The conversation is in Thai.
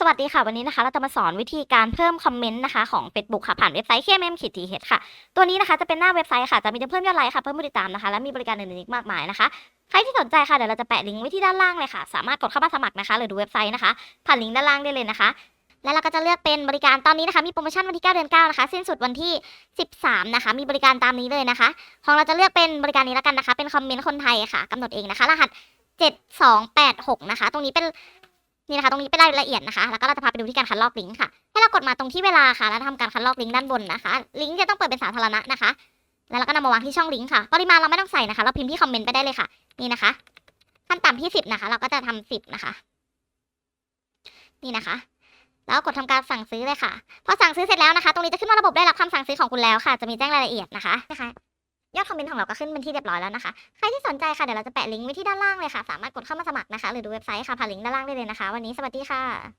สวัสดีค่ะ วันนี้นะคะเราจะมาสอนวิธีการเพิ่มคอมเมนต์นะคะของ Facebook ค่ะ ผ่านเว็บไซต์ KMM ขีด TH ค่ะ ตัวนี้นะคะจะเป็นหน้าเว็บไซต์ค่ะ จะมีจะเพิ่มยอดไลค์ค่ะ เพิ่มผู้ติดตามนะคะ และมีบริการอื่นๆอีกมากมายนะคะ ใครที่สนใจค่ะเดี๋ยวเราจะแปะลิงก์ไว้ที่ด้านล่างเลยค่ะ สามารถกดเข้ามาสมัครนะคะ หรือดูเว็บไซต์นะคะ ผ่านลิงก์ด้านล่างได้เลยนะคะ และเราก็จะเลือกเป็นบริการตอนนี้นะคะ มีโปรโมชั่นวันที่ 9 เดือน 9 นะคะ สิ้นสุดวันที่ 13 นะคะ มีบริการตามนี้เลยนะคะ ของเราจะเลือกเป็นบริการนี้แล้วกันนะคะ เป็นคอมเมนต์คนไทยค่ะกำหนดเองนะคะ รหัส7286 นะคะ ตรงนี้เป็น นี่นะคะตรงนี้เป็นรายละเอียดนะคะ แล้วก็เราจะพาไปดูที่การคัดลอกลิงก์ค่ะ ให้เรากดมาตรงที่เวลาค่ะแล้วทำการคัดลอกลิงก์ด้านบนนะคะ ลิงก์จะต้องเปิดเป็นสาธารณะนะคะ แล้วเราก็นำมาวางที่ช่องลิงก์ค่ะ ปริมาณเราไม่ต้องใส่นะคะ เราพิมพ์ที่คอมเมนต์ไปได้เลยค่ะ นี่นะคะ ขั้นต่ำที่สิบนะคะ เราก็จะทำสิบนะคะ นี่นะคะ แล้วกดทำการสั่งซื้อเลยค่ะ พอสั่งซื้อเสร็จแล้วนะคะ ตรงนี้จะขึ้นว่าระบบได้รับคำสั่งซื้อของคุณแล้วค่ะ จะมีแจ้งรายละเอียดนะคะนะคะ ยอดคอมเมนต์ของเราก็ขึ้นเป็นที่เรียบร้อยแล้วนะคะ ใครที่สนใจค่ะเดี๋ยวเราจะแปะลิงก์ไว้ที่ด้านล่างเลยค่ะ สามารถกดเข้ามาสมัครนะคะ หรือดูเว็บไซต์ค่ะผ่านลิงก์ด้านล่างได้เลยนะคะ วันนี้สวัสดีค่ะ